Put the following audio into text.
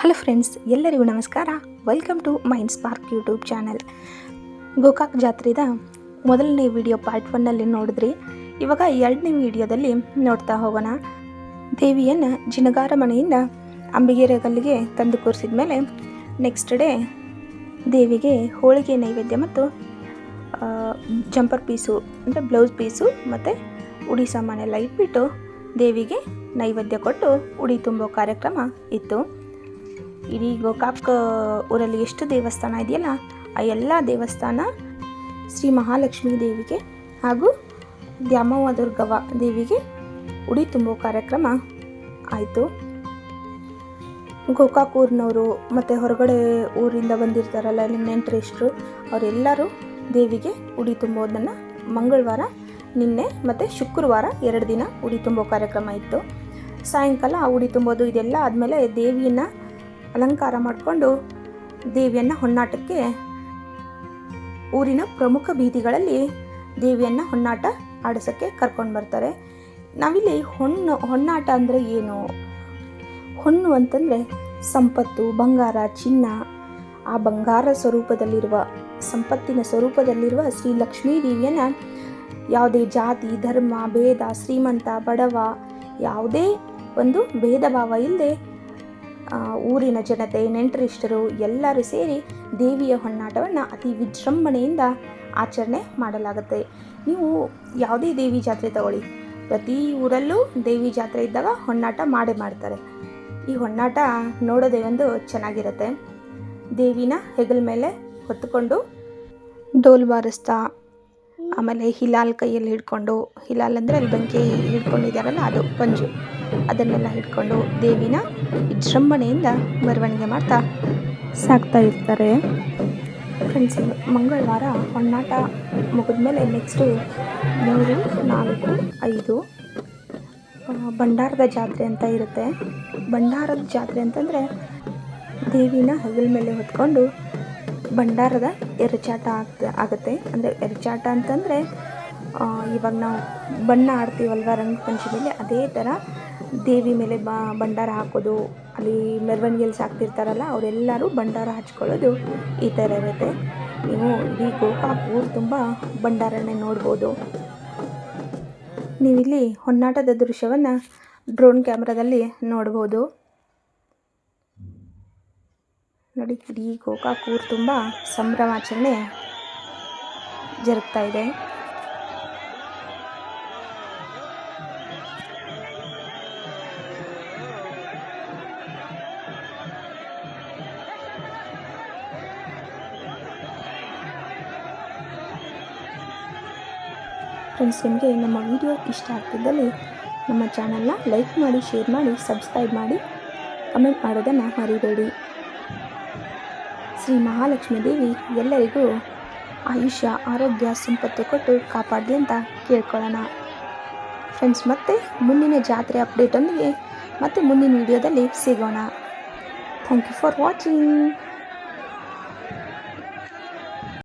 Hello friends ಎಲ್ಲರಿಗೂ ನಮಸ್ಕಾರ. Welcome to mind spark YouTube channel Gokak ಜಾತ್ರೆದ ಮೊದಲನೇ ವಿಡಿಯೋ ಪಾರ್ಟ್ ಒನ್ನಲ್ಲಿ ನೋಡಿದ್ರಿ. ಇವಾಗ ಎರಡನೇ ವಿಡಿಯೋದಲ್ಲಿ ನೋಡ್ತಾ ಹೋಗೋಣ. ದೇವಿಯನ್ನು ಜಿನಗಾರ ಮನೆಯಿಂದ ಅಂಬಿಗೆರೆ ಗಲ್ಲಿಗೆ ತಂದು ಕೂರಿಸಿದ ಮೇಲೆ ನೆಕ್ಸ್ಟ್ ಡೇ ದೇವಿಗೆ ಹೋಳಿಗೆ ನೈವೇದ್ಯ ಮತ್ತು ಜಂಪರ್ ಪೀಸು ಅಂದರೆ ಬ್ಲೌಸ್ ಪೀಸು ಮತ್ತು ಉಡಿ ಸಾಮಾನೆಲ್ಲ ಇಟ್ಬಿಟ್ಟು ದೇವಿಗೆ ನೈವೇದ್ಯ ಕೊಟ್ಟು ಉಡಿ ತುಂಬೋ ಕಾರ್ಯಕ್ರಮ ಇತ್ತು. ಇಡೀ ಗೋಕಾಕ್ ಊರಲ್ಲಿ ಎಷ್ಟು ದೇವಸ್ಥಾನ ಇದೆಯಲ್ಲ, ಆ ಎಲ್ಲ ದೇವಸ್ಥಾನ ಶ್ರೀ ಮಹಾಲಕ್ಷ್ಮೀ ದೇವಿಗೆ ಹಾಗೂ ದ್ಯಾಮವ್ವ ದುರ್ಗವ್ವ ದೇವಿಗೆ ಉಡಿ ತುಂಬೋ ಕಾರ್ಯಕ್ರಮ ಆಯಿತು. ಗೋಕಾಕ್ ಊರಿನವರು ಮತ್ತು ಹೊರಗಡೆ ಊರಿಂದ ಬಂದಿರ್ತಾರಲ್ಲ ನೆಂಟರಿಷ್ಟರು ಅವರೆಲ್ಲರೂ ದೇವಿಗೆ ಉಡಿ ತುಂಬೋದನ್ನು ಮಂಗಳವಾರ, ನಿನ್ನೆ ಮತ್ತು ಶುಕ್ರವಾರ ಎರಡು ದಿನ ಉಡಿ ತುಂಬೋ ಕಾರ್ಯಕ್ರಮ ಇತ್ತು. ಸಾಯಂಕಾಲ ಆ ಉಡಿ ತುಂಬೋದು ಇದೆಲ್ಲ ಆದಮೇಲೆ ದೇವಿಯನ್ನು ಅಲಂಕಾರ ಮಾಡಿಕೊಂಡು ದೇವಿಯನ್ನು ಹೊನ್ನಾಟಕ್ಕೆ ಊರಿನ ಪ್ರಮುಖ ಬೀದಿಗಳಲ್ಲಿ ದೇವಿಯನ್ನು ಹೊನ್ನಾಟ ಆಡಿಸೋಕ್ಕೆ ಕರ್ಕೊಂಡು ಬರ್ತಾರೆ. ನಾವಿಲ್ಲಿ ಹೊಣ್ಣು ಹೊನ್ನಾಟ ಅಂದರೆ ಏನು? ಹೊನ್ನು ಅಂತಂದರೆ ಸಂಪತ್ತು, ಬಂಗಾರ, ಚಿನ್ನ. ಆ ಬಂಗಾರ ಸ್ವರೂಪದಲ್ಲಿರುವ, ಸಂಪತ್ತಿನ ಸ್ವರೂಪದಲ್ಲಿರುವ ಶ್ರೀ ಲಕ್ಷ್ಮೀ ದೇವಿಯನ್ನು ಯಾವುದೇ ಜಾತಿ, ಧರ್ಮ, ಭೇದ, ಶ್ರೀಮಂತ, ಬಡವ ಯಾವುದೇ ಒಂದು ಭೇದ ಭಾವ ಇಲ್ಲದೆ ಊರಿನ ಜನತೆ, ನೆಂಟರಿಷ್ಟರು ಎಲ್ಲರೂ ಸೇರಿ ದೇವಿಯ ಹೊನ್ನಾಟವನ್ನು ಅತಿ ವಿಜೃಂಭಣೆಯಿಂದ ಆಚರಣೆ ಮಾಡಲಾಗುತ್ತೆ. ನೀವು ಯಾವುದೇ ದೇವಿ ಜಾತ್ರೆ ತಗೊಳ್ಳಿ. ಪ್ರತಿ ಊರಲ್ಲೂ ದೇವಿ ಜಾತ್ರೆ ಇದ್ದಾಗ ಹೊನ್ನಾಟ ಮಾಡೇ ಮಾಡ್ತಾರೆ. ಈ ಹೊನ್ನಾಟ ನೋಡೋದೇ ಒಂದು ಚೆನ್ನಾಗಿರುತ್ತೆ. ದೇವಿನ ಹೆಗಲ ಮೇಲೆ ಹೊತ್ತುಕೊಂಡು ಡೋಲ್ ಬಾರಿಸ್ತಾ ಆಮೇಲೆ ಹಿಲಾಲ್ ಕೈಯಲ್ಲಿ ಹಿಡ್ಕೊಂಡು, ಹಿಲಾಲ್ ಅಂದರೆ ಅಲ್ಲಿ ಬೆಂಕಿ ಹಿಡ್ಕೊಂಡಿದ್ದಾರಲ್ಲ ಅದು ಪಂಜು. ಅದನ್ನೆಲ್ಲ ಹಿಡ್ಕೊಂಡು ದೇವಿನ ವಿಜೃಂಭಣೆಯಿಂದ ಮೆರವಣಿಗೆ ಮಾಡ್ತಾ ಸಾಕ್ತಾ ಇರ್ತಾರೆ. ಫ್ರೆಂಡ್ಸ್ ಮಂಗಳವಾರ ಹೊನ್ನಾಟ ಮುಗಿದ್ಮೇಲೆ ನೆಕ್ಸ್ಟು ಮೂರು, ನಾಲ್ಕು, ಐದು ಭಂಡಾರದ ಜಾತ್ರೆ ಅಂತ ಇರುತ್ತೆ. ಭಂಡಾರದ ಜಾತ್ರೆ ಅಂತಂದರೆ ದೇವಿನ ಹಗಲ ಮೇಲೆ ಹೊತ್ಕೊಂಡು ಭಂಡಾರದ ಎರಚಾಟ ಆಗ್ತ ಆಗುತ್ತೆ. ಅಂದರೆ ಎರಚಾಟ ಅಂತಂದರೆ ಇವಾಗ ನಾವು ಬಣ್ಣ ಆಡ್ತೀವಲ್ವ ರಂಗಪಂಚಮಿಲಿ ಅದೇ ಥರ ದೇವಿ ಮೇಲೆ ಬ, ಭಂಡಾರ ಹಾಕೋದು, ಅಲ್ಲಿ ಮೆರವಣಿಗೆಯಲ್ಲಿ ಸಾಕ್ತಿರ್ತಾರಲ್ಲ, ಅವರೆಲ್ಲರೂ ಭಂಡಾರ ಹಚ್ಕೊಳ್ಳೋದು ಈ ಥರ ಇರುತ್ತೆ. ನೀವು ಇಡೀ ಗೋಕಾಕ್ ಊರು ತುಂಬ ಭಂಡಾರನೇ ನೋಡ್ಬೋದು. ನೀವಿಲ್ಲಿ ಹೊನ್ನಾಟದ ದೃಶ್ಯವನ್ನು ಡ್ರೋನ್ ಕ್ಯಾಮ್ರಾದಲ್ಲಿ ನೋಡ್ಬೋದು. ನೋಡಿ ಇಡೀ ಗೋಕಾಕ್ ಊರು ತುಂಬ ಸಂಭ್ರಮಾಚರಣೆ ಜರುಗ್ತಾ ಇದೆ. ಫ್ರೆಂಡ್ಸ್, ನಿಮಗೆ ನಮ್ಮ ವಿಡಿಯೋ ಇಷ್ಟ ಆಗ್ತಿದ್ದಲ್ಲಿ ನಮ್ಮ ಚಾನಲ್ನ ಲೈಕ್ ಮಾಡಿ, ಶೇರ್ ಮಾಡಿ, ಸಬ್ಸ್ಕ್ರೈಬ್ ಮಾಡಿ, ಕಮೆಂಟ್ ಮಾಡೋದನ್ನು ಮರಿಬೇಡಿ. ಶ್ರೀ ಮಹಾಲಕ್ಷ್ಮೀ ದೇವಿ ಎಲ್ಲರಿಗೂ ಆಯುಷ್ಯ, ಆರೋಗ್ಯ, ಸಂಪತ್ತು ಕೊಟ್ಟು ಕಾಪಾಡಲಿ ಅಂತ ಕೇಳ್ಕೊಳ್ಳೋಣ. ಫ್ರೆಂಡ್ಸ್ ಮತ್ತೆ ಮುಂದಿನ ಜಾತ್ರೆ ಅಪ್ಡೇಟೊಂದಿಗೆ ಮತ್ತೆ ಮುಂದಿನ ವಿಡಿಯೋದಲ್ಲಿ ಸಿಗೋಣ. Thank you for watching